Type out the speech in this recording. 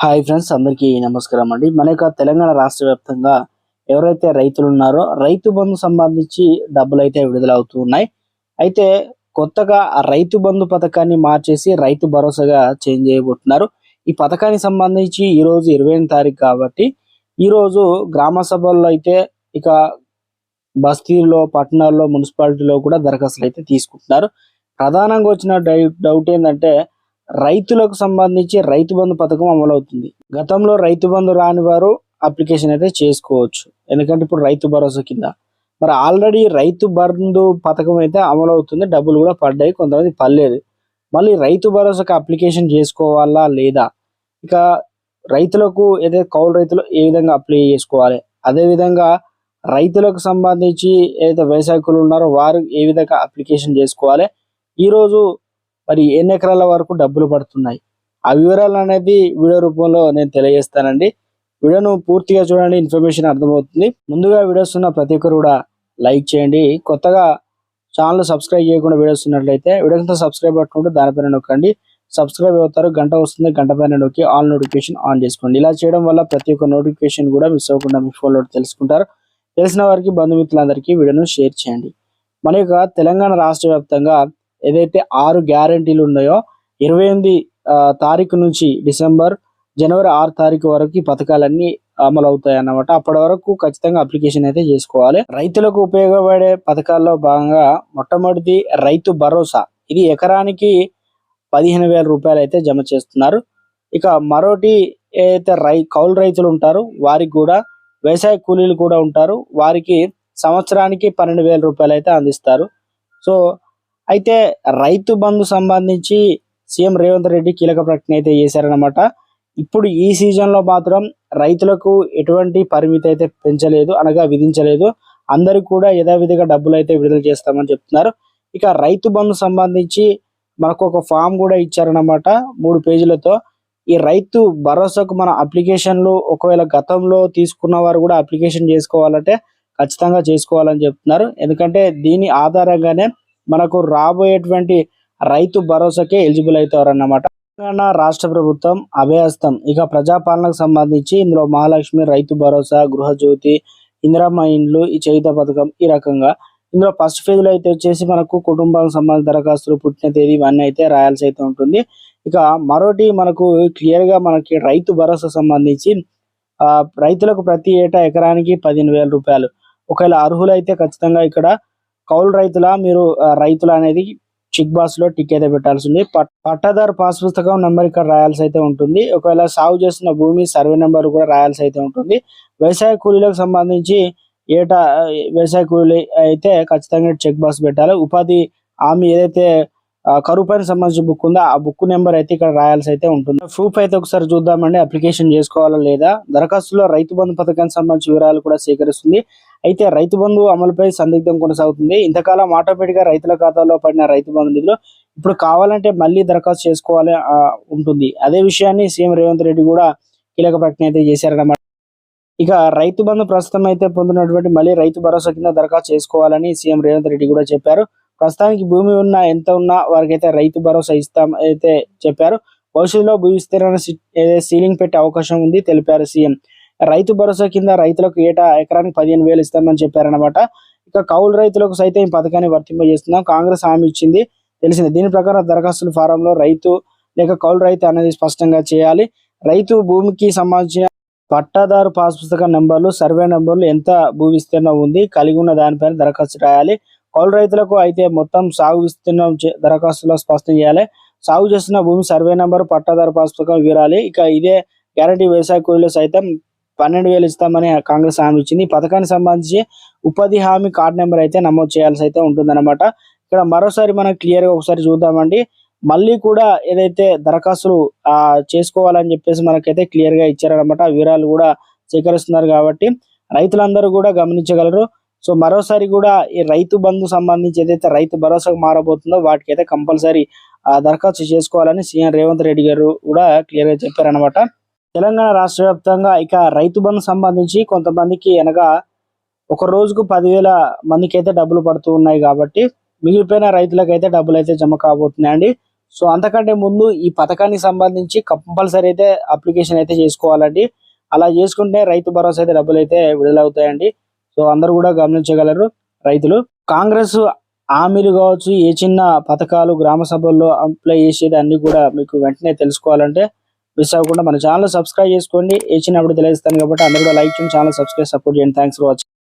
Hi friends అందరికీ నమస్కారం అండి. మన యొక్క తెలంగాణ రాష్ట్ర వ్యాప్తంగా ఎవరైతే రైతులు ఉన్నారో రైతు బంధు సంబంధించి డబ్బులు అయితే విడుదల అవుతూ ఉన్నాయి అయితే కొత్తగా రైతు బంధు పథకాన్ని మార్చేసి రైతు భరోసాగా చేంజ్ చేయబోతున్నారు. ఈ పథకానికి సంబంధించి ఈ రోజు ఇరవై తారీఖు కాబట్టి ఈ రోజు గ్రామ సభల్లో అయితే ఇక బస్తీల్లో పట్టణాల్లో మున్సిపాలిటీలో కూడా దరఖాస్తులు అయితే తీసుకుంటున్నారు. ప్రధానంగా వచ్చిన డౌట్ ఏంటంటే రైతులకు సంబంధించి రైతు బంధు పథకం అమలు అవుతుంది గతంలో రైతు బంధు రాని వారు అప్లికేషన్ అయితే చేసుకోవచ్చు. ఎందుకంటే ఇప్పుడు రైతు భరోసా కింద. మరి ఆల్రెడీ రైతు బంధు పథకం అయితే అమలు అవుతుంది డబ్బులు కూడా పడ్డాయి. కొంతమంది పర్లేదు మళ్ళీ రైతు భరోసాకి అప్లికేషన్ చేసుకోవాలా లేదా? ఇక రైతులకు ఏదైతే కౌలు రైతులు ఏ విధంగా అప్లై చేసుకోవాలి? అదేవిధంగా రైతులకు సంబంధించి ఏదైతే వ్యవసాయకులు ఉన్నారో వారు ఏ విధంగా అప్లికేషన్ చేసుకోవాలి? ఈరోజు మరి ఎన్ని ఎకరాల వరకు డబ్బులు పడుతున్నాయి? ఆ వివరాలు అనేది వీడియో రూపంలో నేను తెలియజేస్తానండి. వీడియోను పూర్తిగా చూడండి ఇన్ఫర్మేషన్ అర్థమవుతుంది. ముందుగా వీడియోస్ ఉన్న ప్రతి ఒక్కరు కూడా లైక్ చేయండి. కొత్తగా ఛానల్ సబ్స్క్రైబ్ చేయకుండా వీడియోస్ ఉన్నట్లయితే వీడియోస్ సబ్స్క్రైబ్ పట్టుకుంటే దానిపైన నొక్కండి. సబ్స్క్రైబ్ అవుతారు గంట వస్తుంది గంట పైన నొక్కి ఆల్ నోటిఫికేషన్ ఆన్ చేసుకోండి. ఇలా చేయడం వల్ల ప్రతి ఒక్క నోటిఫికేషన్ కూడా మిస్ అవ్వకుండా మీ ఫోన్లో తెలుసుకుంటారు. తెలిసిన వారికి బంధుమిత్రులందరికీ వీడియోను షేర్ చేయండి. మన యొక్క తెలంగాణ రాష్ట్ర వ్యాప్తంగా ఏదైతే ఆరు గ్యారంటీలు ఉన్నాయో ఇరవై ఎనిమిది ఆ, తారీఖు నుంచి డిసెంబర్ జనవరి ఆరు తారీఖు వరకు ఈ పథకాలన్నీ అమలు అవుతాయి అన్నమాట అప్పటి వరకు ఖచ్చితంగా అప్లికేషన్ అయితే చేసుకోవాలి. రైతులకు ఉపయోగపడే పథకాల్లో భాగంగా మొట్టమొదటిది రైతు భరోసా. ఇది ఎకరానికి పదిహేను వేల రూపాయలు అయితే జమ చేస్తున్నారు. ఇక మరోటి ఏదైతే రై కౌలు రైతులు ఉంటారు వారికి కూడా వ్యవసాయ కూలీలు కూడా ఉంటారు. వారికి సంవత్సరానికి పన్నెండు వేల రూపాయలు అయితే అందిస్తారు. సో అయితే రైతు బంధు సంబంధించి సీఎం రేవంత్ రెడ్డి కీలక ప్రకటన అయితే చేశారనమాట ఇప్పుడు ఈ సీజన్లో మాత్రం రైతులకు ఎటువంటి పరిమితి అయితే పెంచలేదు అనగా విధించలేదు. అందరూ కూడా యథావిధిగా డబ్బులు అయితే విడుదల చేస్తామని చెప్తున్నారు. ఇక రైతు బంధు సంబంధించి మనకు ఒక ఫామ్ కూడా ఇచ్చారన్నమాట మూడు పేజీలతో. ఈ రైతు భరోసాకు మన అప్లికేషన్లు ఒకవేళ గతంలో తీసుకున్న వారు కూడా అప్లికేషన్ చేసుకోవాలంటే ఖచ్చితంగా చేసుకోవాలని చెప్తున్నారు. ఎందుకంటే దీని ఆధారంగానే మనకు రాబోయేటువంటి రైతు భరోసాకే ఎలిజిబుల్ అవుతారన్నమాట. తెలంగాణ రాష్ట్ర ప్రభుత్వం అభయహస్తం. ఇక ప్రజాపాలనకు సంబంధించి ఇందులో మహాలక్ష్మి రైతు భరోసా గృహజ్యోతి ఇందిరమ్మ ఇండ్లు ఈ చేయుత పథకం ఈ రకంగా. ఇందులో ఫస్ట్ ఫేజ్లో అయితే వచ్చేసి మనకు కుటుంబానికి సంబంధించిన దరఖాస్తులు పుట్టిన తేదీ ఇవన్నీ అయితే రాయాల్సి అయితే ఉంటుంది. ఇక మరోటి మనకు క్లియర్గా మనకి రైతు భరోసా సంబంధించి ఆ రైతులకు ప్రతి ఏటా ఎకరానికి పదిహేను వేల రూపాయలు. ఒకవేళ అర్హులైతే ఖచ్చితంగా ఇక్కడ కౌలు రైతుల మీరు రైతుల రైతులు అనేది చెక్ బాస్లో టిక్ అయితే పెట్టాల్సి ఉంది పట్- పట్టాదారు పాస్ పుస్తకం నెంబర్ ఇక్కడ రాయాల్సి అయితే ఉంటుంది. ఒకవేళ సాగు చేస్తున్న భూమి సర్వే నెంబర్ కూడా రాయాల్సి అయితే ఉంటుంది. వ్యవసాయ కూలీలకు సంబంధించి ఏటా వ్యవసాయ కూలీ అయితే ఖచ్చితంగా చెక్ బాక్స్ పెట్టాలి. ఉపాధి హామీ ఏదైతే కరువు పైన సంబంధించిన బుక్ ఉందో? ఆ బుక్ నెంబర్ అయితే ఇక్కడ రాయాల్సి అయితే ఉంటుంది. ప్రూఫ్ అయితే ఒకసారి చూద్దామండి. అప్లికేషన్ చేసుకోవాలా లేదా? దరఖాస్తులో రైతు బంధు పథకానికి సంబంధించిన వివరాలు కూడా సేకరిస్తుంది. అయితే రైతు బంధు అమలుపై సందిగ్ధం కొనసాగుతుంది. ఇంతకాలం ఆటోమేటిక్గా రైతుల ఖాతాలో పడిన రైతు బంధు నిధులు ఇప్పుడు కావాలంటే మళ్ళీ దరఖాస్తు చేసుకోవాలి ఆ, ఉంటుంది. అదే విషయాన్ని సీఎం రేవంత్ రెడ్డి కూడా కీలక ప్రకటన అయితే చేశారన్నమాట. ఇక రైతు బంధు ప్రస్తుతం అయితే పొందినటువంటి మళ్ళీ రైతు భరోసా కింద దరఖాస్తు చేసుకోవాలని సీఎం రేవంత్ రెడ్డి కూడా చెప్పారు. ప్రస్తుతానికి భూమి ఉన్నా ఎంత ఉన్నా వారికి అయితే రైతు భరోసా ఇస్తాం అయితే చెప్పారు. భవిష్యత్తులో భూ విస్తీర్ణ సీలింగ్ పెట్టే అవకాశం ఉంది తెలిపారు సీఎం. రైతు భరోసా కింద రైతులకు ఏటా ఎకరానికి పదిహేను వేలు ఇస్తామని చెప్పారన్నమాట. ఇక కౌలు రైతులకు సైతం ఈ పథకాన్ని వర్తింపజేస్తున్నాం. కాంగ్రెస్ హామీ ఇచ్చింది తెలిసింది. దీని ప్రకారం దరఖాస్తుల ఫారంలో రైతు లేక కౌలు రైతు అనేది స్పష్టంగా చేయాలి. రైతు భూమికి సంబంధించిన పట్టాదారు పాస్ పుస్తకం నెంబర్లు సర్వే నెంబర్లు ఎంత భూ విస్తీర్ణం ఉంది కలిగి ఉన్న దానిపైన దరఖాస్తు రాయాలి. కౌలు రైతులకు అయితే మొత్తం సాగు విస్తీర్ణం దరఖాస్తులో స్పష్టం చేయాలి. సాగు చేస్తున్న భూమి సర్వే నెంబర్ పట్టాదారు పుస్తకం వివరాలి. ఇక ఇదే గ్యారంటీ వ్యవసాయ కూలీలు సైతం పన్నెండు వేలు ఇస్తామని కాంగ్రెస్ హామీ ఇచ్చింది. ఈ పథకానికి సంబంధించి ఉపాధి హామీ కార్డు నెంబర్ అయితే నమోదు చేయాల్సి అయితే ఉంటుందన్నమాట. ఇక్కడ మరోసారి మనం క్లియర్గా ఒకసారి చూద్దామండి. మళ్ళీ కూడా ఏదైతే దరఖాస్తులు ఆ చేసుకోవాలని చెప్పేసి మనకైతే క్లియర్గా ఇచ్చారనమాట వివరాలు కూడా సేకరిస్తున్నారు కాబట్టి రైతులందరూ కూడా గమనించగలరు. సో మరోసారి కూడా ఈ రైతు బంధు సంబంధించి ఏదైతే రైతు భరోసాకు మారబోతుందో వాటికి అయితే కంపల్సరీ దరఖాస్తు చేసుకోవాలని సీఎం రేవంత్ రెడ్డి గారు కూడా క్లియర్గా చెప్పారనమాట తెలంగాణ రాష్ట్ర వ్యాప్తంగా ఇక రైతు బంధు సంబంధించి కొంతమందికి అనగా ఒక రోజుకు పదివేల మందికి అయితే డబ్బులు పడుతూ ఉన్నాయి కాబట్టి మిగిలిపోయిన రైతులకు అయితే డబ్బులు అయితే జమ కాబోతున్నాయండి. సో అంతకంటే ముందు ఈ పథకానికి సంబంధించి కంపల్సరీ అయితే అప్లికేషన్ అయితే చేసుకోవాలండి. అలా చేసుకుంటే రైతు భరోసా అయితే డబ్బులు అయితే విడుదలవుతాయండి. సో అందరూ కూడా గమనించగలరు. రైతులు కాంగ్రెస్ హామీలు కావచ్చు ఏ చిన్న పథకాలు గ్రామ సభల్లో అప్లై చేసేది అన్ని కూడా మీకు వెంటనే తెలుసుకోవాలంటే మిస్ అవ్వకుండా మన ఛానల్ సబ్స్క్రైబ్ చేసుకోండి. ఏ చిన్న అప్పుడు తెలియజేస్తాను కాబట్టి అందరూ కూడా లైక్ చేయండి ఛానల్ సబ్స్క్రైబ్ సపోర్ట్ చేయండి. Thanks for watching